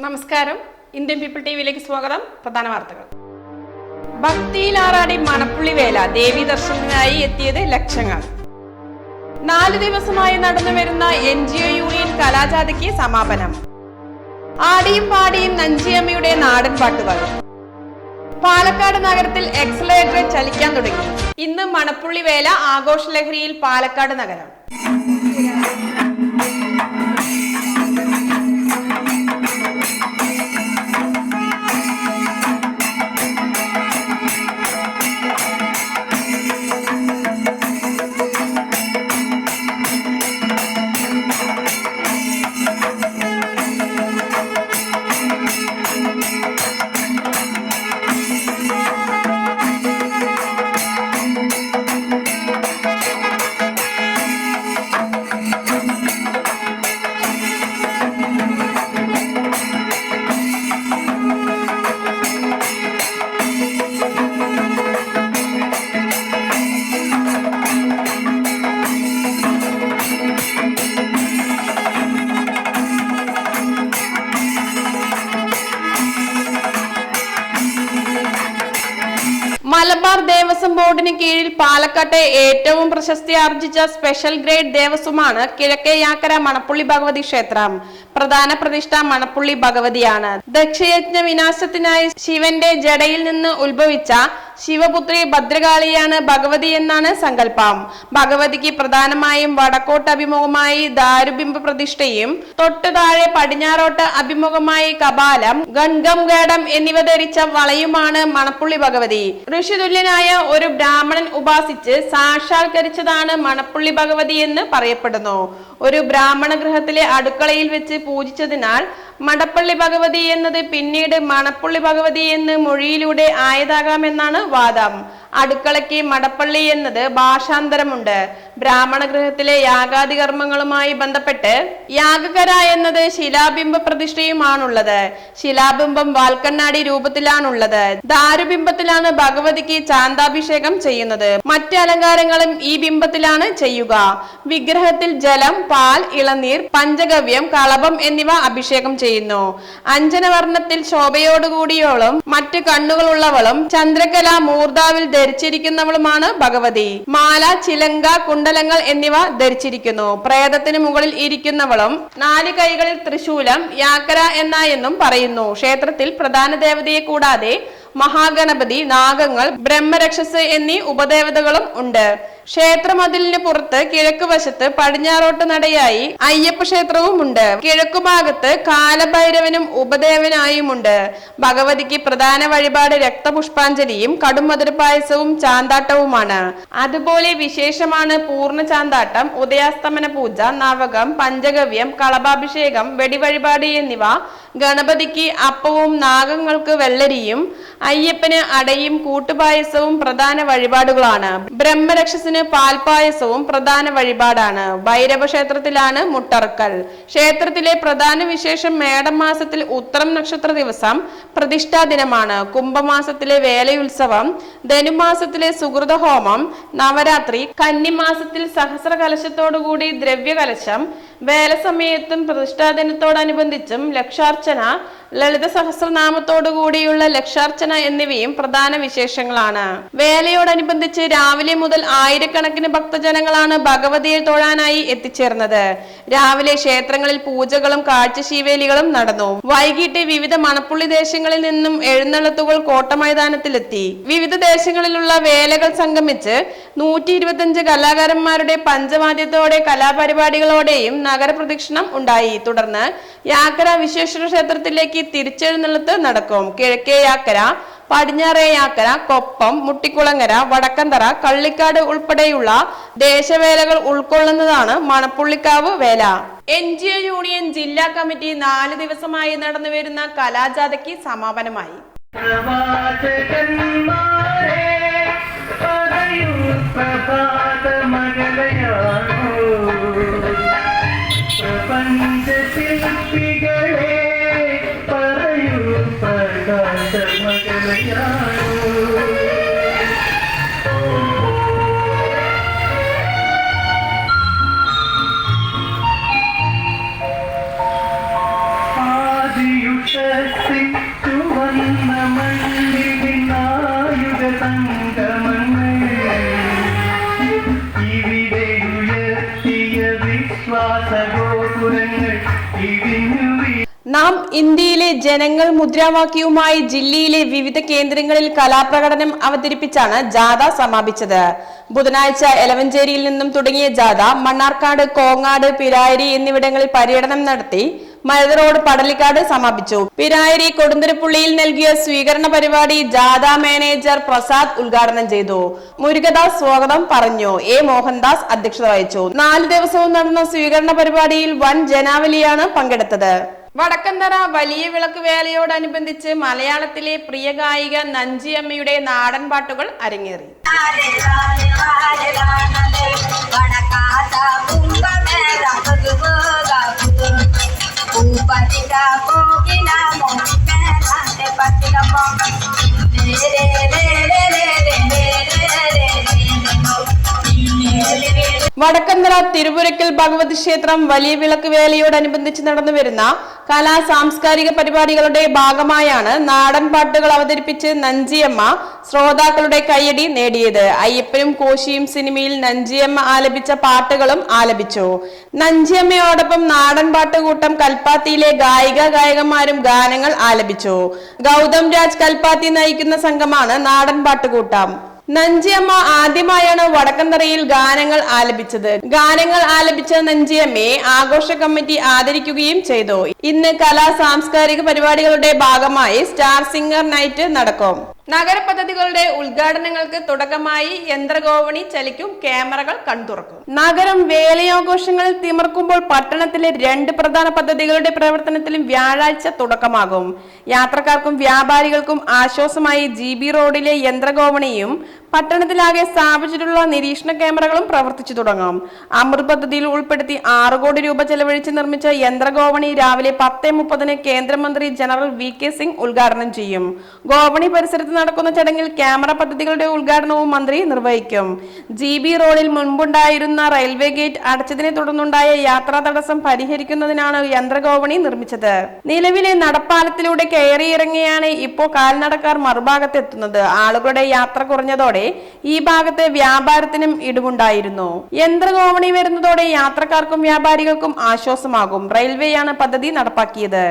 നമസ്കാരം. Indian people T വിയിലേക്ക് സ്വാഗതം. പ്രധാന വാർത്തകൾ. ഭക്തിയിലാറാടി മണപ്പുള്ളി വേല ദേവി ദർശനത്തിനായി എത്തിയത് ലക്ഷങ്ങൾ. നാല് ദിവസമായി നടന്നു വരുന്ന എൻ ജി ഒ യൂണിയൻ കലാജാഥയ്ക്ക് സമാപനം. ആടിയും പാടിയും നഞ്ചിയമ്മയുടെ നാടൻ പാട്ടുകൾ. പാലക്കാട് നഗരത്തിൽ എക്സലേറ്റർ ചലിക്കാൻ തുടങ്ങി. ഇന്ന് മണപ്പുള്ളി വേല ആഘോഷലഹരിയിൽ പാലക്കാട് നഗരം. പാലക്കാട്ടെ ഏറ്റവും പ്രശസ്തി ആർജിച്ച സ്പെഷ്യൽ ഗ്രേഡ് ദേവസ്വമാണ് കിഴക്കേയാക്കര മണപ്പുള്ളി ഭഗവതി ക്ഷേത്രം. പ്രധാന പ്രതിഷ്ഠ മണപ്പുള്ളി ഭഗവതിയാണ്. ദക്ഷയജ്ഞ വിനാശത്തിനായി ശിവന്റെ ജടയിൽ നിന്ന് ഉത്ഭവിച്ച ശിവപുത്രി ഭദ്രകാളിയാണ് ഭഗവതി എന്നാണ് സങ്കല്പം. ഭഗവതിക്ക് പ്രധാനമായും വടക്കോട്ട് അഭിമുഖമായി ദാരുബിംബ പ്രതിഷ്ഠയും തൊട്ടു താഴെ പടിഞ്ഞാറോട്ട് അഭിമുഖമായി കപാലം ഗംഗം ഗേടം എന്നിവ ധരിച്ച വളയുമാണ് മണപ്പുള്ളി ഭഗവതി. ഋഷിതുല്യനായ ഒരു ബ്രാഹ്മണൻ ഉപാസിച്ച് സാക്ഷാത്കരിച്ചതാണ് മണപ്പുള്ളി ഭഗവതി എന്ന് പറയപ്പെടുന്നു. ഒരു ബ്രാഹ്മണ ഗൃഹത്തിലെ അടുക്കളയിൽ വെച്ച് പൂജിച്ചതിനാൽ മടപ്പള്ളി ഭഗവതി എന്നത് പിന്നീട് മണപ്പുള്ളി ഭഗവതി എന്ന് മൊഴിയിലൂടെ ആയതാകാമെന്നാണ് വാദം. അടുക്കളയ്ക്ക് മടപ്പള്ളി എന്നത് ഭാഷാന്തരമുണ്ട്. ബ്രാഹ്മണ ഗൃഹത്തിലെ യാഗാദി കർമ്മങ്ങളുമായി ബന്ധപ്പെട്ട് യാഗകര എന്നത് ശിലാബിംബ പ്രതിഷ്ഠയുമാണുള്ളത്. ശിലാബിംബം വാൽക്കണ്ണാടി രൂപത്തിലാണുള്ളത്. ദാരുബിംബത്തിലാണ് ഭഗവതിക്ക് ചാന്താഭിഷേകം ചെയ്യുന്നത്. മറ്റ് അലങ്കാരങ്ങളും ഈ ബിംബത്തിലാണ് ചെയ്യുക. വിഗ്രഹത്തിൽ ജലം പാൽ ഇളനീർ പഞ്ചഗവ്യം കളഭം എന്നിവ അഭിഷേകം ചെയ്യുന്നു. അഞ്ജനവർണത്തിൽ ശോഭയോടുകൂടിയോളും മറ്റു കണ്ണുകളുള്ളവളും ചന്ദ്രകല മൂർധാവിൽ ധരിച്ചിരിക്കുന്നവളുമാണ് ഭഗവതി. മാല ചിലങ്ക കുണ്ടലങ്ങൾ എന്നിവ ധരിച്ചിരിക്കുന്നു. പ്രേതത്തിന് മുകളിൽ ഇരിക്കുന്നവളും നാല് കൈകളിൽ ത്രിശൂലം യാക്കര എന്നായെന്നും എന്നും പറയുന്നു. ക്ഷേത്രത്തിൽ പ്രധാന ദേവതയെ കൂടാതെ മഹാഗണപതി നാഗങ്ങൾ ബ്രഹ്മരക്ഷസ് എന്നീ ഉപദേവതകളും ഉണ്ട്. ക്ഷേത്രമതിലിന് പുറത്ത് കിഴക്ക് വശത്ത് പടിഞ്ഞാറോട്ട് നടയായി അയ്യപ്പ ക്ഷേത്രവും ഉണ്ട് കിഴക്കുഭാഗത്ത് കാലഭൈരവനും ഉപദേവനായുമുണ്ട്. ഭഗവതിക്ക് പ്രധാന വഴിപാട് രക്തപുഷ്പാഞ്ജലിയും കടുമധുര പായസവും ചാന്താട്ടവുമാണ്. അതുപോലെ വിശേഷമാണ് പൂർണ ചാന്താട്ടം ഉദയാസ്തമന പൂജ നവകം പഞ്ചഗവ്യം കളഭാഭിഷേകം വെടിവഴിപാട് എന്നിവ ഗണപതിക്ക് അപ്പവും നാഗങ്ങൾക്ക് വെള്ളരിയും അയ്യപ്പന് അടയും കൂട്ടുപായസവും പ്രധാന വഴിപാടുകളാണ്. ബ്രഹ്മരക്ഷസിന് പാൽപായസവും പ്രധാന വഴിപാടാണ്. ഭൈരവ ക്ഷേത്രത്തിലാണ് മുട്ടറക്കൽ. ക്ഷേത്രത്തിലെ പ്രധാന വിശേഷം മേടം മാസത്തിൽ ഉത്തരം നക്ഷത്ര ദിവസം പ്രതിഷ്ഠാ ദിനമാണ്. കുംഭമാസത്തിലെ വേലയുത്സവം ധനുമാസത്തിലെ സുഹൃത ഹോമം നവരാത്രി കന്നിമാസത്തിൽ സഹസ്ര കലശത്തോടുകൂടി ദ്രവ്യകലശം വേല സമയത്തും പ്രതിഷ്ഠാ ദിനത്തോടനുബന്ധിച്ചും ലക്ഷാർച്ചന ലളിത സഹസ്രനാമത്തോടു കൂടിയുള്ള ലക്ഷാർച്ചന എന്നിവയും പ്രധാന വിശേഷങ്ങളാണ്. വേലയോടനുബന്ധിച്ച് രാവിലെ മുതൽ ആയിരക്കണക്കിന് ഭക്തജനങ്ങളാണ് ഭഗവതിയെ തൊഴാനായി എത്തിച്ചേർന്നത്. രാവിലെ ക്ഷേത്രങ്ങളിൽ പൂജകളും കാഴ്ചശീവേലികളും നടന്നു. വൈകിട്ട് വിവിധ മണപ്പുള്ളി ദേശങ്ങളിൽ നിന്നും എഴുന്നള്ളത്തുകൾ കോട്ടമൈതാനത്തിലെത്തി. വിവിധ ദേശങ്ങളിലുള്ള വേലകൾ സംഗമിച്ച് നൂറ്റി ഇരുപത്തിയഞ്ച് കലാകാരന്മാരുടെ പഞ്ചവാദ്യത്തോടെ കലാപരിപാടികളോടെയും നഗരപ്രദക്ഷിണം ഉണ്ടായി. തുടർന്ന് യാക്കര വിശ്വേശ്വര ക്ഷേത്രത്തിലേക്ക് തിരിച്ചെഴുന്നള്ളത്ത് നടക്കും. കിഴക്കേ യാക്കര പടിഞ്ഞാറേ യാക്കര കൊപ്പം മുട്ടിക്കുളങ്ങര വടക്കന്തറ കള്ളിക്കാട് ഉൾപ്പെടെയുള്ള ദേശവേലകൾ ഉൾക്കൊള്ളുന്നതാണ് മണപ്പുള്ളിക്കാവ് വേല. എൻ ജി ഒ യൂണിയൻ ജില്ലാ കമ്മിറ്റി നാല് ദിവസമായി നടന്നുവരുന്ന കലാജാഥയ്ക്ക് സമാപനമായി. ഇന്ത്യയിലെ ജനങ്ങൾ മുദ്രാവാക്യവുമായി ജില്ലയിലെ വിവിധ കേന്ദ്രങ്ങളിൽ കലാപ്രകടനം അവതരിപ്പിച്ചാണ് ജാഥ സമാപിച്ചത്. ബുധനാഴ്ച എലവഞ്ചേരിയിൽ നിന്നും തുടങ്ങിയ ജാഥ മണ്ണാർക്കാട് കോങ്ങാട് പിരായരി എന്നിവിടങ്ങളിൽ പര്യടനം നടത്തി മരുത റോഡ് പടലിക്കാട് സമാപിച്ചു. പിരായരി കൊടുന്തരപ്പുള്ളിയിൽ നൽകിയ സ്വീകരണ പരിപാടി ജാഥ മാനേജർ പ്രസാദ് ഉദ്ഘാടനം ചെയ്തു. മുരുകദാസ് സ്വാഗതം പറഞ്ഞു. എ. മോഹൻദാസ് അധ്യക്ഷത വഹിച്ചു. നാല് ദിവസവും നടന്ന സ്വീകരണ പരിപാടിയിൽ വൻ ജനാവലിയാണ് പങ്കെടുത്തത്. വടക്കന്തറ വലിയ വിളക്ക് വേലയോടനുബന്ധിച്ച് മലയാളത്തിലെ പ്രിയ ഗായിക നഞ്ചിയമ്മയുടെ നാടൻ പാട്ടുകൾ അരങ്ങേറി. വടക്കന്തറ തിരുപുരക്കൽ ഭഗവതി ക്ഷേത്രം വലിയ വിളക്ക് വേലയോടനുബന്ധിച്ച് നടന്നു വരുന്ന കലാ സാംസ്കാരിക പരിപാടികളുടെ ഭാഗമായാണ് നാടൻ പാട്ടുകൾ അവതരിപ്പിച്ച് നഞ്ചിയമ്മ ശ്രോതാക്കളുടെ കയ്യടി നേടിയത്. അയ്യപ്പനും കോശിയും സിനിമയിൽ നഞ്ചിയമ്മ ആലപിച്ച പാട്ടുകളും ആലപിച്ചു. നഞ്ചിയമ്മയോടൊപ്പം നാടൻ പാട്ടുകൂട്ടം കൽപ്പാത്തിയിലെ ഗായിക ഗായകന്മാരും ഗാനങ്ങൾ ആലപിച്ചു. ഗൗതം രാജ് കൽപ്പാത്തി നയിക്കുന്ന സംഘമാണ് നാടൻ പാട്ടുകൂട്ടം. നഞ്ചിയമ്മ ആദ്യമായാണ് വടക്കന്തറയിൽ ഗാനങ്ങൾ ആലപിച്ചത്. ഗാനങ്ങൾ ആലപിച്ച നഞ്ചിയമ്മയെ ആഘോഷ കമ്മിറ്റി ആദരിക്കുകയും ചെയ്തു. ഇന്ന് കലാ സാംസ്കാരിക പരിപാടികളുടെ ഭാഗമായി സ്റ്റാർ സിംഗർ നൈറ്റ് നടക്കും. നഗരപദ്ധതികളുടെ ഉദ്ഘാടനങ്ങൾക്ക് തുടക്കമായി യന്ത്രഗോവണി ചലിക്കും ക്യാമറകൾ കൺതുറക്കും. നഗരം വേലയാഘോഷങ്ങളിൽ തിമർക്കുമ്പോൾ പട്ടണത്തിലെ രണ്ട് പ്രധാന പദ്ധതികളുടെ പ്രവർത്തനത്തിലും വ്യാഴാഴ്ച തുടക്കമാകും. യാത്രക്കാർക്കും വ്യാപാരികൾക്കും ആശ്വാസമായി ജി റോഡിലെ യന്ത്രഗോവണിയും പട്ടണത്തിലാകെ സ്ഥാപിച്ചിട്ടുള്ള നിരീക്ഷണ ക്യാമറകളും പ്രവർത്തിച്ചു തുടങ്ങും. അമൃത് പദ്ധതിയിൽ ഉൾപ്പെടുത്തി ആറ് കോടി രൂപ ചെലവഴിച്ച് നിർമ്മിച്ച യന്ത്രഗോവണി രാവിലെ പത്ത് മുപ്പതിന് കേന്ദ്രമന്ത്രി ജനറൽ വി കെ സിംഗ് ഉദ്ഘാടനം ചെയ്യും. ഗോവണി പരിസരത്ത് നടക്കുന്ന ചടങ്ങിൽ ക്യാമറ പദ്ധതികളുടെ ഉദ്ഘാടനവും മന്ത്രി നിർവഹിക്കും. ജി ബി റോഡിൽ മുൻപുണ്ടായിരുന്ന റെയിൽവേ ഗേറ്റ് അടച്ചതിനെ തുടർന്നുണ്ടായ യാത്രാ തടസ്സം പരിഹരിക്കുന്നതിനാണ് യന്ത്രഗോവണി നിർമ്മിച്ചത്. നിലവിലെ നടപ്പാലത്തിലൂടെ കയറിയിറങ്ങിയാണ് ഇപ്പോൾ കാൽനടക്കാർ മറുഭാഗത്തെത്തുന്നത്. ആളുകളുടെ യാത്ര കുറഞ്ഞതോടെ ഈ ഭാഗത്ത് വ്യാപാരത്തിനും ഇടിവുണ്ടായിരുന്നു. യന്ത്രഗോവണി വരുന്നതോടെ യാത്രക്കാർക്കും വ്യാപാരികൾക്കും ആശ്വാസമാകും. റെയിൽവേയാണ് പദ്ധതി നടപ്പാക്കിയത്.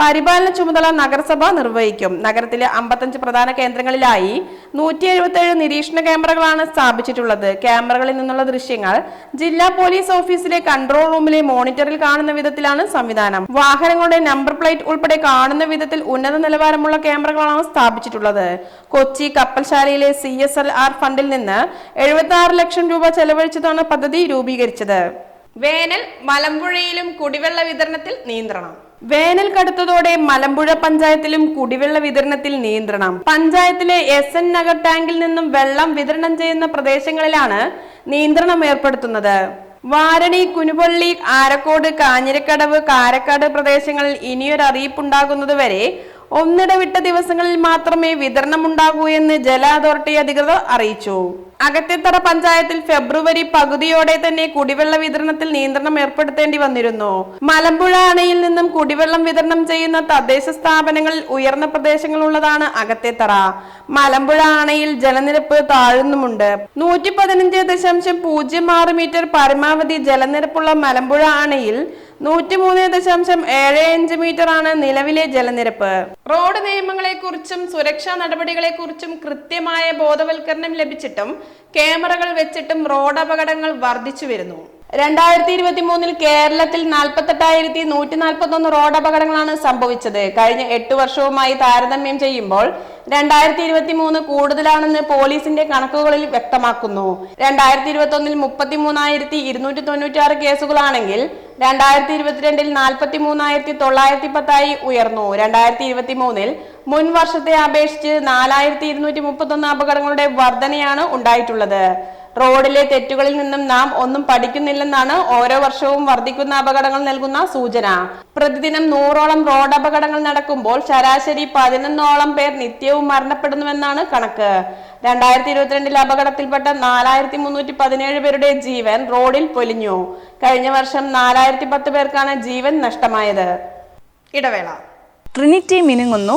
പരിപാലന ചുമതല നഗരസഭ നിർവഹിക്കും. നഗരത്തിലെ അമ്പത്തഞ്ച് പ്രധാന കേന്ദ്രങ്ങളിലായി നൂറ്റി എഴുപത്തി ഏഴ് നിരീക്ഷണ ക്യാമറകളാണ് സ്ഥാപിച്ചിട്ടുള്ളത്. ക്യാമറകളിൽ നിന്നുള്ള ദൃശ്യങ്ങൾ ജില്ലാ പോലീസ് ഓഫീസിലെ കൺട്രോൾ റൂമിലെ മോണിറ്ററിൽ കാണുന്ന വിധത്തിലാണ് സംവിധാനം. വാഹനങ്ങളുടെ നമ്പർ പ്ലേറ്റ് ഉൾപ്പെടെ കാണുന്ന വിധത്തിൽ ഉന്നത നിലവാരമുള്ള ക്യാമറകളാണ് സ്ഥാപിച്ചിട്ടുള്ളത്. കൊച്ചി കപ്പൽശാലയിലെ സി എസ് എൽ ആർ ഫണ്ടിൽ നിന്ന് എഴുപത്തി ആറ് ലക്ഷം രൂപ ചെലവഴിച്ചതാണ് പദ്ധതി രൂപീകരിച്ചത്. വേനൽ മലമ്പുഴയിലും കുടിവെള്ള വിതരണത്തിൽ നിയന്ത്രണം. വേനൽ കടുത്തതോടെ മലമ്പുഴ പഞ്ചായത്തിലും കുടിവെള്ള വിതരണത്തിൽ നിയന്ത്രണം. പഞ്ചായത്തിലെ എസ് എൻ നഗർ ടാങ്കിൽ നിന്നും വെള്ളം വിതരണം ചെയ്യുന്ന പ്രദേശങ്ങളിലാണ് നിയന്ത്രണം ഏർപ്പെടുത്തുന്നത്. വാരണി കുനുപള്ളി ആരക്കോട് കാഞ്ഞിരക്കടവ് കാരക്കാട് പ്രദേശങ്ങളിൽ ഇനിയൊരു അറിയിപ്പുണ്ടാകുന്നതുവരെ ഒന്നിടവിട്ട ദിവസങ്ങളിൽ മാത്രമേ വിതരണം ഉണ്ടാകൂ എന്ന് ജല അതോറിറ്റി അധികൃതർ അറിയിച്ചു. അകത്തേത്തറ പഞ്ചായത്തിൽ ഫെബ്രുവരി പകുതിയോടെ തന്നെ കുടിവെള്ള വിതരണത്തിൽ നിയന്ത്രണം ഏർപ്പെടുത്തേണ്ടി വന്നിരുന്നു. മലമ്പുഴ അണയിൽ നിന്നും കുടിവെള്ളം വിതരണം ചെയ്യുന്ന തദ്ദേശ സ്ഥാപനങ്ങളിൽ ഉയർന്ന പ്രദേശങ്ങളുള്ളതാണ് അകത്തേത്തറ. മലമ്പുഴ അണയിൽ ജലനിരപ്പ് താഴുന്നുമുണ്ട്. നൂറ്റി പതിനഞ്ച് ദശാംശം പൂജ്യം ആറ് മീറ്റർ പരമാവധി ജലനിരപ്പുള്ള മലമ്പുഴ അണയിൽ നൂറ്റിമൂന്ന് ദശാംശം ഏഴ് അഞ്ച് മീറ്റർ ആണ് നിലവിലെ ജലനിരപ്പ്. റോഡ് നിയമങ്ങളെക്കുറിച്ചും സുരക്ഷാ നടപടികളെക്കുറിച്ചും കൃത്യമായ ബോധവൽക്കരണം ലഭിച്ചിട്ടും ക്യാമറകൾ വെച്ചിട്ടും റോഡപകടങ്ങൾ വർദ്ധിച്ചു വരുന്നു. രണ്ടായിരത്തി ഇരുപത്തി മൂന്നിൽ കേരളത്തിൽ നാൽപ്പത്തെട്ടായിരത്തി നൂറ്റി നാൽപ്പത്തി ഒന്ന് റോഡ് അപകടങ്ങളാണ് സംഭവിച്ചത്. കഴിഞ്ഞ എട്ട് വർഷവുമായി താരതമ്യം ചെയ്യുമ്പോൾ രണ്ടായിരത്തി ഇരുപത്തി മൂന്ന് കൂടുതലാണെന്ന് പോലീസിന്റെ കണക്കുകളിൽ വ്യക്തമാക്കുന്നു. രണ്ടായിരത്തി ഇരുപത്തി ഒന്നിൽ മുപ്പത്തി മൂന്നായിരത്തി ഇരുന്നൂറ്റി തൊണ്ണൂറ്റി ആറ് കേസുകളാണെങ്കിൽ രണ്ടായിരത്തി ഇരുപത്തിരണ്ടിൽ നാൽപ്പത്തി മൂന്നായിരത്തി തൊള്ളായിരത്തി പത്തായി ഉയർന്നു. രണ്ടായിരത്തി ഇരുപത്തി മൂന്നിൽ മുൻ വർഷത്തെ അപേക്ഷിച്ച് നാലായിരത്തി ഇരുന്നൂറ്റി മുപ്പത്തൊന്ന് അപകടങ്ങളുടെ വർധനയാണ് ഉണ്ടായിട്ടുള്ളത്. റോഡിലെ തെറ്റുകളിൽ നിന്നും നാം ഒന്നും പഠിക്കുന്നില്ലെന്നാണ് ഓരോ വർഷവും വർദ്ധിക്കുന്ന അപകടങ്ങൾ നൽകുന്ന സൂചന. പ്രതിദിനം നൂറോളം റോഡ് അപകടങ്ങൾ നടക്കുമ്പോൾ ശരാശരി പതിനൊന്നോളം പേർ നിത്യവും മരണപ്പെടുന്നുവെന്നാണ് കണക്ക്. രണ്ടായിരത്തി ഇരുപത്തിരണ്ടിൽ അപകടത്തിൽപ്പെട്ട നാലായിരത്തി മുന്നൂറ്റി പതിനേഴ് പേരുടെ ജീവൻ റോഡിൽ പൊലിഞ്ഞു. കഴിഞ്ഞ വർഷം നാലായിരത്തി പത്ത് പേർക്കാണ് ജീവൻ നഷ്ടമായത്. ഇടവേള. ട്രിനിറ്റി മിനുങ്ങുന്നു.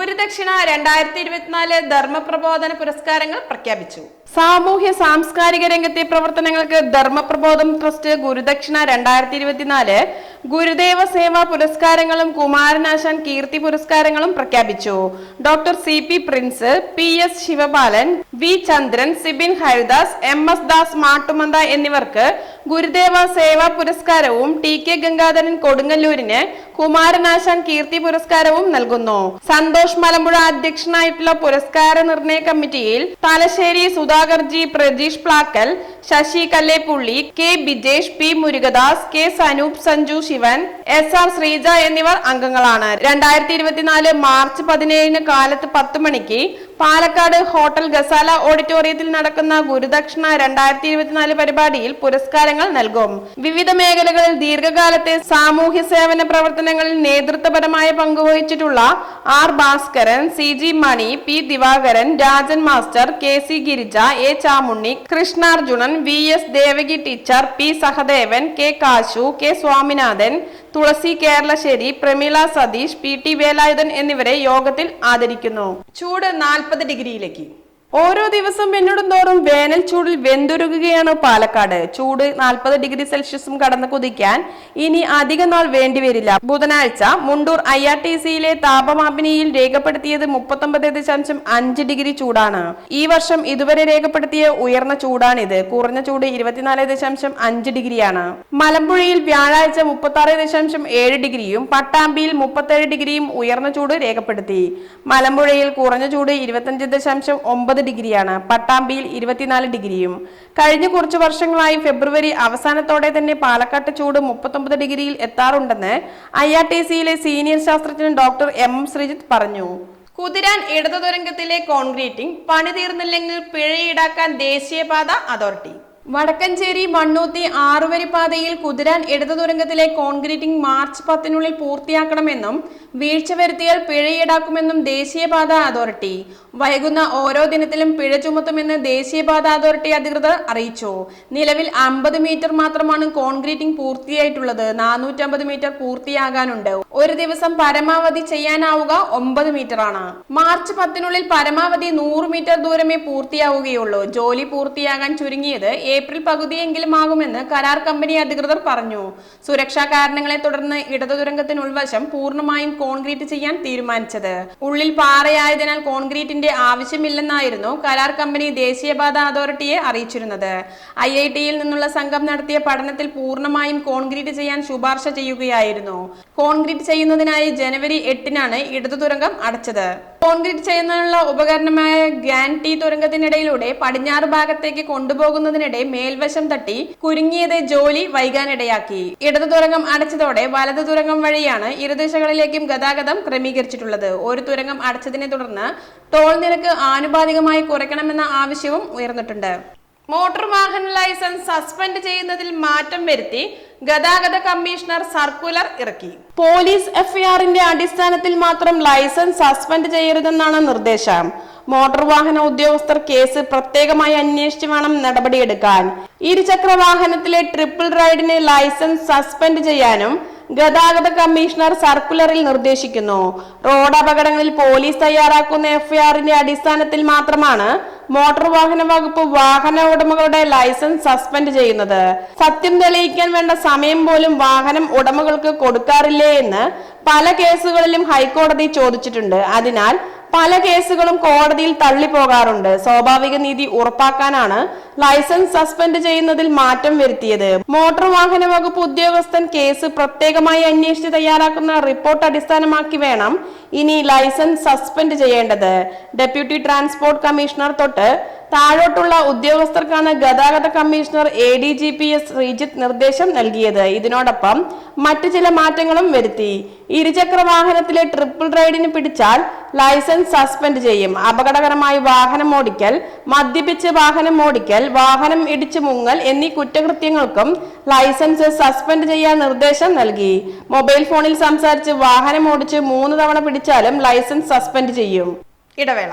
ഗുരുദക്ഷിണ രണ്ടായിരത്തി ഇരുപത്തിനാല് ധർമ്മ പ്രബോധന പുരസ്കാരങ്ങൾ പ്രഖ്യാപിച്ചു. സാമൂഹ്യ സാംസ്കാരിക രംഗത്തെ പ്രവർത്തനങ്ങൾക്ക് ധർമ്മപ്രബോധം ട്രസ്റ്റ് ഗുരുദക്ഷിണ രണ്ടായിരത്തി ഇരുപത്തിനാല് ഗുരുദേവ സേവാ പുരസ്കാരങ്ങളും കുമാരനാശാൻ കീർത്തി പുരസ്കാരങ്ങളും പ്രഖ്യാപിച്ചു. Doctor C P Prince P S Sivapalan V Chandran Sibin Haridas M S Das Mattumantha എന്നിവർക്ക് ഗുരുദേവ സേവാ പുരസ്കാരവും ടി കെ ഗംഗാധരൻ കൊടുങ്ങല്ലൂരിന് കുമാരനാശാൻ കീർത്തി പുരസ്കാരവും നൽകുന്നു. സന്തോഷ് മലമ്പുഴ അധ്യക്ഷനായിട്ടുള്ള പുരസ്കാര നിർണയ കമ്മിറ്റിയിൽ Thalassery Sudhakar G Prajeesh Plakkal Sasi Kallepully K Bijesh P Murugadas K Sanoop Sanju Sivan S R Sreeja എന്നിവർ അംഗങ്ങളാണ്. രണ്ടായിരത്തി ഇരുപത്തിനാല് മാർച്ച് പതിനേഴിന് കാലത്ത് പത്ത് മണിക്ക് പാലക്കാട് ഹോട്ടൽ ഗസാല ഓഡിറ്റോറിയത്തിൽ നടക്കുന്ന ഗുരുദക്ഷിണ രണ്ടായിരത്തി ഇരുപത്തിനാല് പരിപാടിയിൽ പുരസ്കാരങ്ങൾ നൽകും. വിവിധ മേഖലകളിൽ ദീർഘകാലത്തെ സാമൂഹ്യ സേവന പ്രവർത്തനങ്ങളിൽ നേതൃത്വപരമായ പങ്കുവഹിച്ചിട്ടുള്ള R Bhaskaran C G Mani P Divakaran Rajan master K C Girija A Chamunni Krishnarjunan V S Devaki teacher P Sahadevan K Kasu K Swaminathan Thulasi Keralassery Prameela Satheesh P T Velayudhan എന്നിവരെ യോഗത്തിൽ ആദരിക്കുന്നു. ചൂട് നാൽപ്പത് ഡിഗ്രിയിലേക്ക്. ഓരോ ദിവസം പിന്നിടും തോറും വേനൽ ചൂടിൽ വെന്തുരുകുകയാണ് പാലക്കാട്. ചൂട് നാൽപ്പത് ഡിഗ്രി സെൽഷ്യസും കടന്നു കുതിക്കാൻ ഇനി അധിക നാൾ വേണ്ടിവരില്ല. ബുധനാഴ്ച മുണ്ടൂർ ഐ ആർ ടി സിയിലെ താപമാപിനിയിൽ രേഖപ്പെടുത്തിയത് മുപ്പത്തൊമ്പത് ദശാംശം അഞ്ച് ഡിഗ്രി ചൂടാണ്. ഈ വർഷം ഇതുവരെ രേഖപ്പെടുത്തിയ ഉയർന്ന ചൂടാണിത്. കുറഞ്ഞ ചൂട് ഇരുപത്തിനാല് ദശാംശം അഞ്ച് ഡിഗ്രിയാണ്. മലമ്പുഴയിൽ വ്യാഴാഴ്ച മുപ്പത്തി ദശാംശം ഏഴ് ഡിഗ്രിയും പട്ടാമ്പിയിൽ മുപ്പത്തേഴ് ഡിഗ്രിയും ഉയർന്ന ചൂട് രേഖപ്പെടുത്തി. മലമ്പുഴയിൽ കുറഞ്ഞ ചൂട് ഇരുപത്തഞ്ച് ദശാംശം ഒമ്പത് ഡിഗ്രിയാണ്. പട്ടാമ്പിയിൽ ഇരുപത്തിനാല് ഡിഗ്രിയും. കഴിഞ്ഞ കുറച്ച് വർഷങ്ങളായി ഫെബ്രുവരി അവസാനത്തോടെ തന്നെ പാലക്കാട്ട് ചൂട് മുപ്പത്തൊമ്പത് ഡിഗ്രിയിൽ എത്താറുണ്ടെന്ന് ഐ ആർ ടി സിയിലെ സീനിയർ ശാസ്ത്രജ്ഞൻ ഡോക്ടർ എം ശ്രീജിത്ത് പറഞ്ഞു. കുതിരാൻ ഇടതു തുരങ്കത്തിലെ കോൺക്രീറ്റിംഗ് പണി തീർന്നില്ലെങ്കിൽ പിഴ ഈടാക്കാൻ ദേശീയപാത അതോറിറ്റി. വടക്കഞ്ചേരി മണ്ണൂത്തി ആറുവരി പാതയിൽ കുതിരാൻ ഇടതു തുരങ്കത്തിലെ കോൺക്രീറ്റിംഗ് മാർച്ച് പത്തിനുള്ളിൽ പൂർത്തിയാക്കണമെന്നും വീഴ്ച വരുത്തിയാൽ പിഴ ഈടാക്കുമെന്നും ദേശീയപാത അതോറിറ്റി. വൈകുന്ന ഓരോ ദിനത്തിലും പിഴ ചുമത്തുമെന്ന് ദേശീയപാത അതോറിറ്റി അധികൃതർ അറിയിച്ചു. നിലവിൽ അമ്പത് മീറ്റർ മാത്രമാണ് കോൺക്രീറ്റിംഗ് പൂർത്തിയായിട്ടുള്ളത്. നാനൂറ്റമ്പത് മീറ്റർ പൂർത്തിയാകാനുണ്ട്. ഒരു ദിവസം പരമാവധി ചെയ്യാനാവുക ഒമ്പത് മീറ്റർ ആണ് മാർച്ച് പത്തിനുള്ളിൽ പരമാവധി നൂറ് മീറ്റർ ദൂരമേ പൂർത്തിയാവുകയുള്ളൂ. ജോലി പൂർത്തിയാകാൻ ചുരുങ്ങിയത് ഏപ്രിൽ പകുതിയെങ്കിലും ആകുമെന്ന് കരാർ കമ്പനി അധികൃതർ പറഞ്ഞു. സുരക്ഷാ കാരണങ്ങളെ തുടർന്ന് ഇടതു തുരങ്കത്തിന് ഉൾവശം പൂർണമായും കോൺക്രീറ്റ് ചെയ്യാൻ തീരുമാനിച്ചത്. ഉള്ളിൽ പാറയായതിനാൽ കോൺക്രീറ്റിന്റെ ആവശ്യമില്ലെന്നായിരുന്നു കരാർ കമ്പനി ദേശീയപാത അതോറിറ്റിയെ അറിയിച്ചിരുന്നത്. ഐ ഐ ടിയിൽ നിന്നുള്ള സംഘം നടത്തിയ പഠനത്തിൽ പൂർണമായും കോൺക്രീറ്റ് ചെയ്യാൻ ശുപാർശ ചെയ്യുകയായിരുന്നു. കോൺക്രീറ്റ് ചെയ്യുന്നതിനായി ജനുവരി എട്ടിനാണ് ഇടതു തുരങ്കം അടച്ചത്. കോൺക്രീറ്റ് ചെയ്യുന്നതിനുള്ള ഉപകരണമായ ഗ്യാൻ ടി തുരങ്കത്തിനിടയിലൂടെ പടിഞ്ഞാറ് ഭാഗത്തേക്ക് കൊണ്ടുപോകുന്നതിനിടെ മേൽവശം തട്ടി കുരുങ്ങിയത് ജോലി വൈകാനിടയാക്കി. ഇടതു തുരങ്കം അടച്ചതോടെ വലതു തുരങ്കം വഴിയാണ് ഇരുദിശകളിലേക്കും ഗതാഗതം ക്രമീകരിച്ചിട്ടുള്ളത്. ഒരു തുരങ്കം അടച്ചതിനെ തുടർന്ന് ടോൾ നിരക്ക് ആനുപാതികമായി കുറയ്ക്കണമെന്ന ആവശ്യവും ഉയർന്നിട്ടുണ്ട്. മോട്ടോർ വാഹന ലൈസൻസ് സസ്പെൻഡ് ചെയ്യുന്നതിൽ മാറ്റം വരുത്തി ഗതാഗത കമ്മീഷണർ സർക്കുലർ ഇറക്കി. പോലീസ് എഫ്ഐആറിന്റെ അടിസ്ഥാനത്തിൽ മാത്രം ലൈസൻസ് സസ്പെൻഡ് ചെയ്യരുതെന്നാണ് നിർദ്ദേശം. മോട്ടോർ വാഹന ഉദ്യോഗസ്ഥർ കേസ് പ്രത്യേകമായി അന്വേഷിച്ച് വേണം നടപടിയെടുക്കാൻ. ഇരുചക്ര വാഹനത്തിലെ ട്രിപ്പിൾ റൈഡിന് ലൈസൻസ് സസ്പെൻഡ് ചെയ്യാനും ഗതാഗത കമ്മീഷണർ സർക്കുലറിൽ നിർദ്ദേശിക്കുന്നു. റോഡ് അപകടങ്ങളിൽ പോലീസ് തയ്യാറാക്കുന്ന എഫ്ഐആറിന്റെ അടിസ്ഥാനത്തിൽ മാത്രമാണ് മോട്ടോർ വാഹന വകുപ്പ് വാഹന ഉടമകളുടെ ലൈസൻസ് സസ്പെൻഡ് ചെയ്യുന്നത്. സത്യം തെളിയിക്കാൻ വേണ്ട സമയം പോലും വാഹനം ഉടമകൾക്ക് കൊടുക്കാറില്ലേ എന്ന് പല കേസുകളിലും ഹൈക്കോടതി ചോദിച്ചിട്ടുണ്ട്. അതിനാൽ പല കേസുകളും കോടതിയിൽ തള്ളിപ്പോകാറുണ്ട്. സ്വാഭാവിക നീതി ഉറപ്പാക്കാനാണ് ലൈസൻസ് സസ്പെൻഡ് ചെയ്യുന്നതിൽ മാറ്റം വരുത്തിയത്. മോട്ടോർ വാഹന വകുപ്പ് ഉദ്യോഗസ്ഥൻ കേസ് പ്രത്യേകമായി അന്വേഷിച്ച് തയ്യാറാക്കുന്ന റിപ്പോർട്ട് അടിസ്ഥാനമാക്കി വേണം ഇനി ലൈസൻസ് സസ്പെൻഡ് ചെയ്യേണ്ടത്. ഡെപ്യൂട്ടി ട്രാൻസ്പോർട്ട് കമ്മീഷണർ തൊട്ട് താഴോട്ടുള്ള ഉദ്യോഗസ്ഥർക്കാണ് ഗതാഗത commissioner A D G P S Sreejith നിർദ്ദേശം നൽകിയത്. ഇതിനോടൊപ്പം മറ്റു ചില മാറ്റങ്ങളും വരുത്തി. ഇരുചക്ര വാഹനത്തിലെ ട്രിപ്പിൾ റൈഡിന് പിടിച്ചാൽ ലൈസൻസ് സസ്പെൻഡ് ചെയ്യും. അപകടകരമായി വാഹനം ഓടിക്കൽ മദ്യപിച്ച് വാഹനം ഓടിക്കൽ വാഹനം ഇടിച്ചു മുങ്ങൽ എന്നീ കുറ്റകൃത്യങ്ങൾക്കും ലൈസൻസ് സസ്പെൻഡ് ചെയ്യാൻ നിർദ്ദേശം നൽകി. മൊബൈൽ ഫോണിൽ സംസാരിച്ച് വാഹനം ഓടിച്ച് മൂന്ന് തവണ പിടിച്ചാലും ലൈസൻസ് സസ്പെൻഡ് ചെയ്യും. ഇടവേള.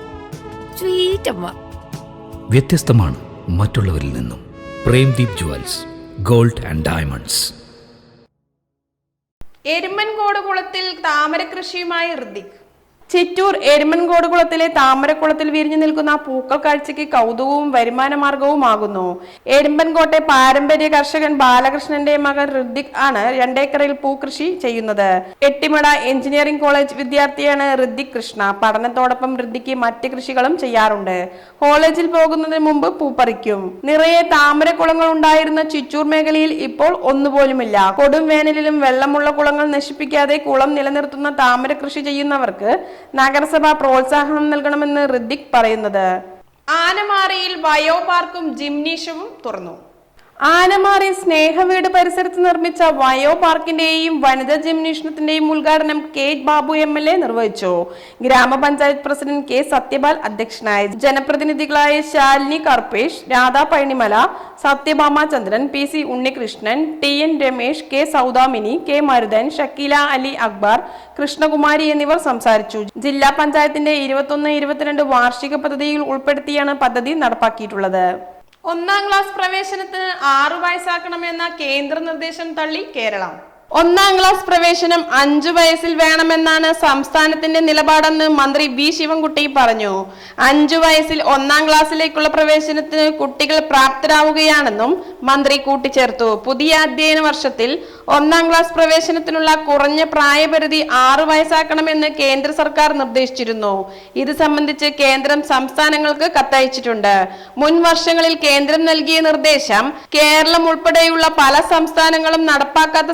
സ്വീറ്റ് അമ്മ വ്യത്യസ്തമാണ് മറ്റുള്ളവരിൽ നിന്നും. Premdeep jewels gold and diamonds. Erumankode കുളത്തിൽ താമര കൃഷിയുമായി ഋതിക് ചിറ്റൂർ എരുമൻകോട് കുളത്തിലെ താമരക്കുളത്തിൽ വിരിഞ്ഞു നിൽക്കുന്ന പൂക്കൾ കാഴ്ചയ്ക്ക് കൗതുകവും വരുമാന മാർഗവുമാകുന്നു എരുമ്പൻകോട്ടെ പാരമ്പര്യ കർഷകൻ ബാലകൃഷ്ണന്റെ മകൻ ഋദിക് ആണ് രണ്ടേക്കറിൽ പൂക്കൃഷി ചെയ്യുന്നത്. എട്ടിമട എഞ്ചിനീയറിംഗ് കോളേജ് വിദ്യാർത്ഥിയാണ് ഋദിക് കൃഷ്ണ. പഠനത്തോടൊപ്പം ഋതിക്ക് മറ്റ് കൃഷികളും ചെയ്യാറുണ്ട്. കോളേജിൽ പോകുന്നതിന് മുമ്പ് പൂപ്പറിക്കും നിറയെ താമരക്കുളങ്ങൾ ഉണ്ടായിരുന്ന ചിറ്റൂർ മേഖലയിൽ ഇപ്പോൾ ഒന്നുപോലുമില്ല. കൊടും വേനലിലും വെള്ളമുള്ള കുളങ്ങൾ നശിപ്പിക്കാതെ കുളം നിലനിർത്തുന്ന താമര കൃഷി ചെയ്യുന്നവർക്ക് നഗരസഭ പ്രോത്സാഹനം നൽകണമെന്ന് ഋദ്ദിഖ് പറയുന്നത്. ആനമാറിയിൽ ബയോപാർക്കും പാർക്കും ജിംനേഷ്യവും തുറന്നു. ആനമാറി സ്നേഹവീട് പരിസരത്ത് നിർമ്മിച്ച വയോ പാർക്കിന്റെയും വനിതാ ജിംനേഷണത്തിന്റെയും ഉദ്ഘാടനം K Babu M L A നിർവഹിച്ചു. ഗ്രാമപഞ്ചായത്ത് പ്രസിഡന്റ് കെ സത്യപാൽ അധ്യക്ഷനായി ജനപ്രതിനിധികളായ Shalini Karpesh Radha Painimala Sathyabhama Chandran P C Unnikrishnan T N Ramesh K Saudamini K Maruthan Shakeela Ali Akbar Krishnakumari എന്നിവർ സംസാരിച്ചു. ജില്ലാ പഞ്ചായത്തിന്റെ ഇരുപത്തൊന്ന് ഇരുപത്തിരണ്ട് വാർഷിക പദ്ധതിയിൽ ഉൾപ്പെടുത്തിയാണ് പദ്ധതി നടപ്പാക്കിയിട്ടുള്ളത്. ഒന്നാം ക്ലാസ് പ്രവേശനത്തിന് ആറു വയസ്സാക്കണമെന്ന കേന്ദ്ര നിർദ്ദേശം തള്ളി കേരളം. ഒന്നാം ക്ലാസ് പ്രവേശനം അഞ്ചു വയസ്സിൽ വേണമെന്നാണ് സംസ്ഥാനത്തിന്റെ നിലപാടെന്ന് മന്ത്രി വി ശിവൻകുട്ടി പറഞ്ഞു. അഞ്ചു വയസ്സിൽ ഒന്നാം ക്ലാസ്സിലേക്കുള്ള പ്രവേശനത്തിന് കുട്ടികൾ പ്രാപ്തരാവുകയാണെന്നും മന്ത്രി കൂട്ടിച്ചേർത്തു. പുതിയ അധ്യയന വർഷത്തിൽ ഒന്നാം ക്ലാസ് പ്രവേശനത്തിനുള്ള കുറഞ്ഞ പ്രായപരിധി ആറു വയസ്സാക്കണമെന്ന് കേന്ദ്ര സർക്കാർ നിർദ്ദേശിച്ചിരുന്നു. ഇത് സംബന്ധിച്ച് കേന്ദ്രം സംസ്ഥാനങ്ങൾക്ക് കത്തയച്ചിട്ടുണ്ട്. മുൻ വർഷങ്ങളിൽ കേന്ദ്രം നൽകിയ നിർദ്ദേശം കേരളം ഉൾപ്പെടെയുള്ള പല സംസ്ഥാനങ്ങളും നടപ്പാക്കാത്ത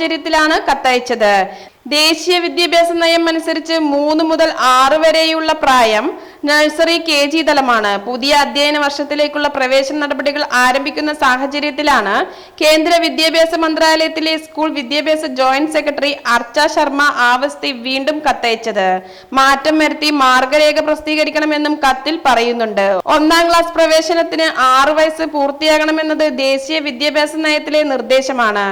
സാഹചര്യത്തിലാണ് കത്തയച്ചത്. ദേശീയ വിദ്യാഭ്യാസ നയം അനുസരിച്ച് മൂന്ന് മുതൽ ആറ് വരെയുള്ള പ്രായം നഴ്സറി കെ ജി തലമാണ്. പുതിയ അധ്യയന വർഷത്തിലേക്കുള്ള പ്രവേശന നടപടികൾ ആരംഭിക്കുന്ന സാഹചര്യത്തിലാണ് കേന്ദ്ര വിദ്യാഭ്യാസ മന്ത്രാലയത്തിലെ സ്കൂൾ വിദ്യാഭ്യാസ ജോയിന്റ് സെക്രട്ടറി അർച്ച ശർമ്മ ആവസ്തി വീണ്ടും കത്തയച്ചത്. മാറ്റം വരുത്തി മാർഗരേഖ പ്രസിദ്ധീകരിക്കണമെന്നും കത്തിൽ പറയുന്നുണ്ട്. ഒന്നാം ക്ലാസ് പ്രവേശനത്തിന് ആറു വയസ്സ് പൂർത്തിയാകണമെന്നത് ദേശീയ വിദ്യാഭ്യാസ നയത്തിലെ നിർദ്ദേശമാണ്.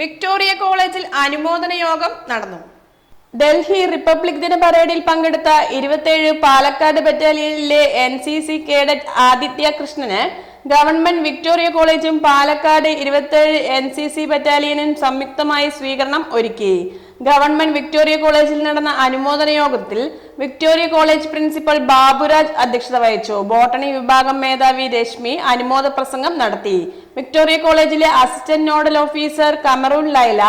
വിക്ടോറിയ കോളേജിൽ അനുമോദന യോഗം നടന്നു. ഡൽഹി റിപ്പബ്ലിക് ദിന പരേഡിൽ പങ്കെടുത്ത ഇരുപത്തേഴ് Palakkad ബറ്റാലിയനിലെ N C C cadet Aditya കൃഷ്ണന് ഗവൺമെന്റ് വിക്ടോറിയ കോളേജും പാലക്കാട് ഇരുപത്തേഴ് എൻ സി സി ബറ്റാലിയനും സംയുക്തമായി സ്വീകരണം ഒരുക്കി. ഗവൺമെന്റ് വിക്ടോറിയ കോളേജിൽ നടന്ന അനുമോദന യോഗത്തിൽ വിക്ടോറിയ കോളേജ് പ്രിൻസിപ്പൽ ബാബുരാജ് അധ്യക്ഷത വഹിച്ചു. ബോട്ടണി വിഭാഗം മേധാവി രശ്മി അനുമോദ പ്രസംഗം നടത്തി. വിക്ടോറിയ കോളേജിലെ assistant nodal officer Kamaroon Laila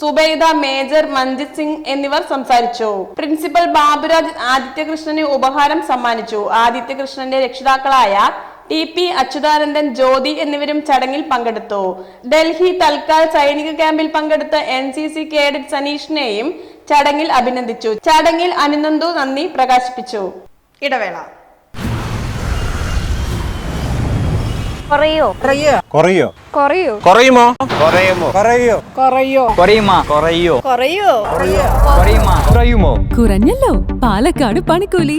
Subaida major Manjit Singh എന്നിവർ സംസാരിച്ചു. പ്രിൻസിപ്പൽ ബാബുരാജ് ആദിത്യകൃഷ്ണന് ഉപഹാരം സമ്മാനിച്ചു. ആദിത്യകൃഷ്ണന്റെ രക്ഷിതാക്കളായ ടി പി അച്യുതാനന്ദൻ ജ്യോതി എന്നിവരും ചടങ്ങിൽ പങ്കെടുത്തു. ഡൽഹി തൽക്കാൽ സൈനിക ക്യാമ്പിൽ പങ്കെടുത്ത എൻ സി സി കേഡറ്റ് സനീഷിനെയും ചടങ്ങിൽ അഭിനന്ദിച്ചു. ചടങ്ങിൽ അനുനന്ദു നന്ദി പ്രകാശിപ്പിച്ചു. ഇടവേള. കുറയോ? കുറയോ? കുറയുമോ? കുറയുമോ? കുറയോ? കുറയോ? കുറയുമോ? കുറയോ? കുറയുമാ? കുറയുമോ? കുറഞ്ഞല്ലോ. പാലക്കാട് പണിക്കൂലി.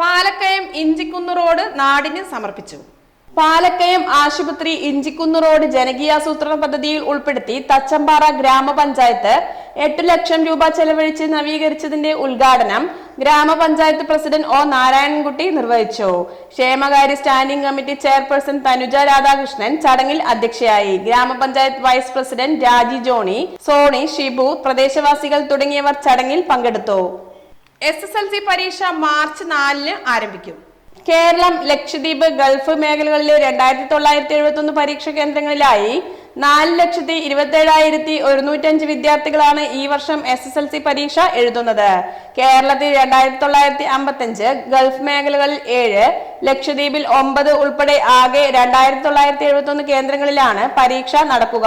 Palakkayam Injikkunnu road നാടിന് സമർപ്പിച്ചു. പാലക്കയം ആശുപത്രി ഇഞ്ചിക്കുന്ന് റോഡ് ജനകീയാസൂത്രണ പദ്ധതിയിൽ ഉൾപ്പെടുത്തി തച്ചമ്പാറ ഗ്രാമപഞ്ചായത്ത് എട്ട് ലക്ഷം രൂപ ചെലവഴിച്ച് നവീകരിച്ചതിന്റെ ഉദ്ഘാടനം ഗ്രാമപഞ്ചായത്ത് പ്രസിഡന്റ് ഒ നാരായണൻകുട്ടി നിർവഹിച്ചു. ക്ഷേമകാര്യ standing committee chairperson Thanuja Radhakrishnan ചടങ്ങിൽ അധ്യക്ഷയായി. ഗ്രാമപഞ്ചായത്ത് വൈസ് പ്രസിഡന്റ് രാജി ജോണി സോണി ഷിബു പ്രദേശവാസികൾ തുടങ്ങിയവർ ചടങ്ങിൽ പങ്കെടുത്തു. എസ് എസ് എൽ സി പരീക്ഷ മാർച്ച് നാലിന് ആരംഭിക്കും. കേരളം ലക്ഷദ്വീപ് ഗൾഫ് മേഖലകളിലെ രണ്ടായിരത്തി തൊള്ളായിരത്തി എഴുപത്തി ഒന്ന് പരീക്ഷാ കേന്ദ്രങ്ങളിലായി നാല് ലക്ഷത്തി ഇരുപത്തി ഏഴായിരത്തി ഒരുന്നൂറ്റഞ്ച് വിദ്യാർത്ഥികളാണ് ഈ വർഷം എസ് എസ് എൽ സി പരീക്ഷ എഴുതുന്നത്. കേരളത്തിൽ രണ്ടായിരത്തി തൊള്ളായിരത്തി അമ്പത്തി അഞ്ച് ഗൾഫ് മേഖലകളിൽ ഏഴ് ലക്ഷദ്വീപിൽ ഒമ്പത് ഉൾപ്പെടെ ആകെ രണ്ടായിരത്തി തൊള്ളായിരത്തി എഴുപത്തി ഒന്ന് കേന്ദ്രങ്ങളിലാണ് പരീക്ഷ നടക്കുക.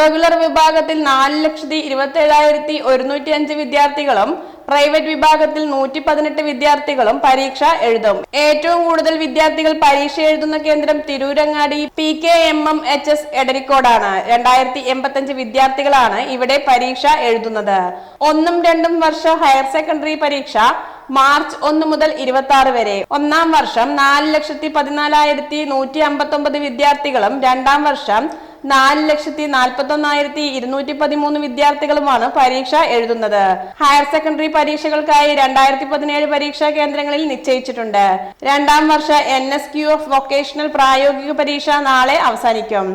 റെഗുലർ വിഭാഗത്തിൽ നാല് ലക്ഷത്തി ഇരുപത്തി ഏഴായിരത്തി ഒരുന്നൂറ്റി അഞ്ച് വിദ്യാർത്ഥികളും പ്രൈവറ്റ് വിഭാഗത്തിൽ നൂറ്റി പതിനെട്ട് വിദ്യാർത്ഥികളും പരീക്ഷ എഴുതും. ഏറ്റവും കൂടുതൽ വിദ്യാർത്ഥികൾ പരീക്ഷ എഴുതുന്ന കേന്ദ്രം Tirurangadi P K M M H S എടരിക്കോടാണ്. രണ്ടായിരത്തി എൺപത്തി അഞ്ച് വിദ്യാർത്ഥികളാണ് ഇവിടെ പരീക്ഷ എഴുതുന്നത്. ഒന്നും രണ്ടും വർഷ ഹയർ സെക്കൻഡറി പരീക്ഷ മാർച്ച് ഒന്ന് മുതൽ ഇരുപത്തി ആറ് വരെ. ഒന്നാം വർഷം നാല് ലക്ഷത്തി പതിനാലായിരത്തി നൂറ്റി അമ്പത്തി ഒമ്പത് വിദ്യാർത്ഥികളും രണ്ടാം വർഷം നാല് ലക്ഷത്തി നാൽപ്പത്തി ഒന്നായിരത്തി ഇരുന്നൂറ്റി പതിമൂന്ന് വിദ്യാർത്ഥികളുമാണ് പരീക്ഷ എഴുതുന്നത്. ഹയർ സെക്കൻഡറി പരീക്ഷകൾക്കായി രണ്ടായിരത്തി പതിനേഴ് പരീക്ഷാ കേന്ദ്രങ്ങളിൽ നിശ്ചയിച്ചിട്ടുണ്ട്. രണ്ടാം വർഷ N S Q F vocational പ്രായോഗിക പരീക്ഷ നാളെ അവസാനിക്കും.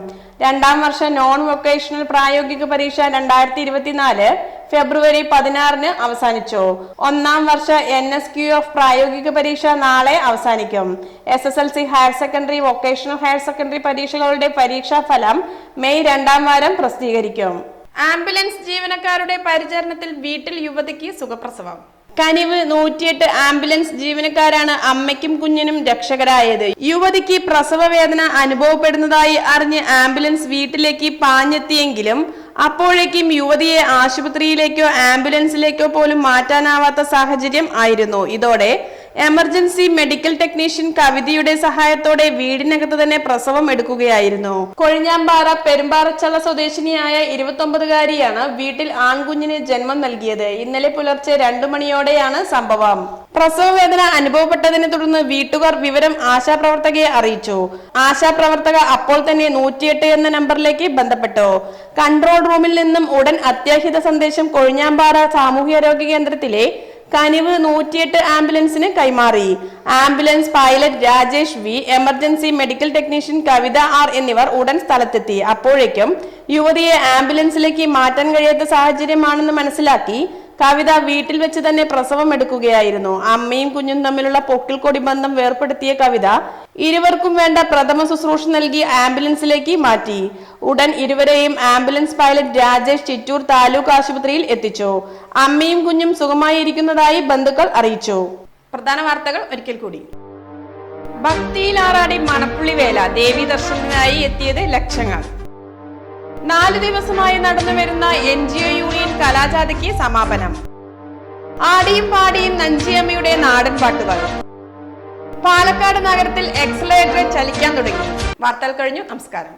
രണ്ടാം വർഷ നോൺ വൊക്കേഷണൽ പ്രായോഗിക പരീക്ഷ രണ്ടായിരത്തി ഇരുപത്തിനാല് ഫെബ്രുവരി പതിനാറിന് അവസാനിച്ചു. ഒന്നാം വർഷ എൻ എസ് ക്യു എഫ് പ്രായോഗിക പരീക്ഷ നാളെ അവസാനിക്കും. S S L C higher secondary vocational higher secondary പരീക്ഷകളുടെ പരീക്ഷാ ഫലം മെയ് രണ്ടാം വാരം പ്രസിദ്ധീകരിക്കും. ആംബുലൻസ് ജീവനക്കാരുടെ പരിചരണത്തിൽ വീട്ടിൽ യുവതിക്ക് സുഖപ്രസവം. കനിവ് നൂറ്റിയെട്ട് ആംബുലൻസ് ജീവനക്കാരാണ് അമ്മയ്ക്കും കുഞ്ഞിനും രക്ഷകരായത്. യുവതിക്ക് പ്രസവ വേദന അനുഭവപ്പെടുന്നതായി അറിഞ്ഞ് ആംബുലൻസ് വീട്ടിലേക്ക് പാഞ്ഞെത്തിയെങ്കിലും അപ്പോഴേക്കും യുവതിയെ ആശുപത്രിയിലേക്കോ ആംബുലൻസിലേക്കോ പോലും മാറ്റാനാവാത്ത സാഹചര്യം ആയിരുന്നു. ഇതോടെ എമർജൻസി മെഡിക്കൽ ടെക്നീഷ്യൻ കവിതയുടെ സഹായത്തോടെ വീടിനകത്ത് തന്നെ പ്രസവം എടുക്കുകയായിരുന്നു. കൊഴിഞ്ഞാമ്പാറ പെരുമ്പാറച്ചള സ്വദേശിനിയായ ഇരുപത്തൊമ്പതുകാരിയാണ് വീട്ടിൽ ആൺകുഞ്ഞിന് ജന്മം നൽകിയത്. ഇന്നലെ പുലർച്ചെ രണ്ടു മണിയോടെയാണ് സംഭവം. പ്രസവവേദന അനുഭവപ്പെട്ടതിനെ തുടർന്ന് വീട്ടുകാർ വിവരം ആശാപ്രവർത്തകയെ അറിയിച്ചു. ആശാപ്രവർത്തക അപ്പോൾ തന്നെ നൂറ്റിയെട്ട് എന്ന നമ്പറിലേക്ക് ബന്ധപ്പെട്ടു. കൺട്രോൾ റൂമിൽ നിന്നും ഉടൻ അത്യാഹിത സന്ദേശം കൊഴിഞ്ഞാമ്പാറ സാമൂഹ്യാരോഗ്യ കേന്ദ്രത്തിലെ കനിവ് നൂറ്റിയെട്ട് ആംബുലൻസിന് കൈമാറി. Ambulance pilot Rajesh V emergency medical technician Kavitha R എന്നിവർ ഉടൻ സ്ഥലത്തെത്തി. അപ്പോഴേക്കും യുവതിയെ ആംബുലൻസിലേക്ക് മാറ്റാൻ കഴിയാത്ത സാഹചര്യമാണെന്ന് മനസ്സിലാക്കി കവിത വീട്ടിൽ വെച്ച് തന്നെ പ്രസവം എടുക്കുകയായിരുന്നു. അമ്മയും കുഞ്ഞും തമ്മിലുള്ള പൊക്കിൽ കൊടി ബന്ധം വേർപ്പെടുത്തിയ കവിത ഇരുവർക്കും വേണ്ട പ്രഥമ ശുശ്രൂഷ നൽകി ആംബുലൻസിലേക്ക് മാറ്റി. ഉടൻ ഇരുവരെയും ആംബുലൻസ് പൈലറ്റ് രാജേഷ് ചിറ്റൂർ താലൂക്ക് ആശുപത്രിയിൽ എത്തിച്ചു. അമ്മയും കുഞ്ഞും സുഖമായിരിക്കുന്നതായി ബന്ധുക്കൾ അറിയിച്ചു. പ്രധാന വാർത്തകൾ ഒരിക്കൽ കൂടി. ഭക്തിയിലാറാടി മണപ്പുള്ളി വേല ദേവി ദർശനത്തിനായി എത്തിയത് ലക്ഷങ്ങൾ. നാല് ദിവസമായി നടന്നു വരുന്ന എൻ ജി ഒ യൂണിയൻ കലാജാഥയ്ക്ക് സമാപനം. ആടിയും പാടിയും നഞ്ചിയമ്മയുടെ നാടൻ പാട്ടുകൾ. പാലക്കാട് നഗരത്തിൽ എക്സലേറ്റർ ചലിക്കാൻ തുടങ്ങി. വാർത്തകൾ കഴിഞ്ഞു. നമസ്കാരം.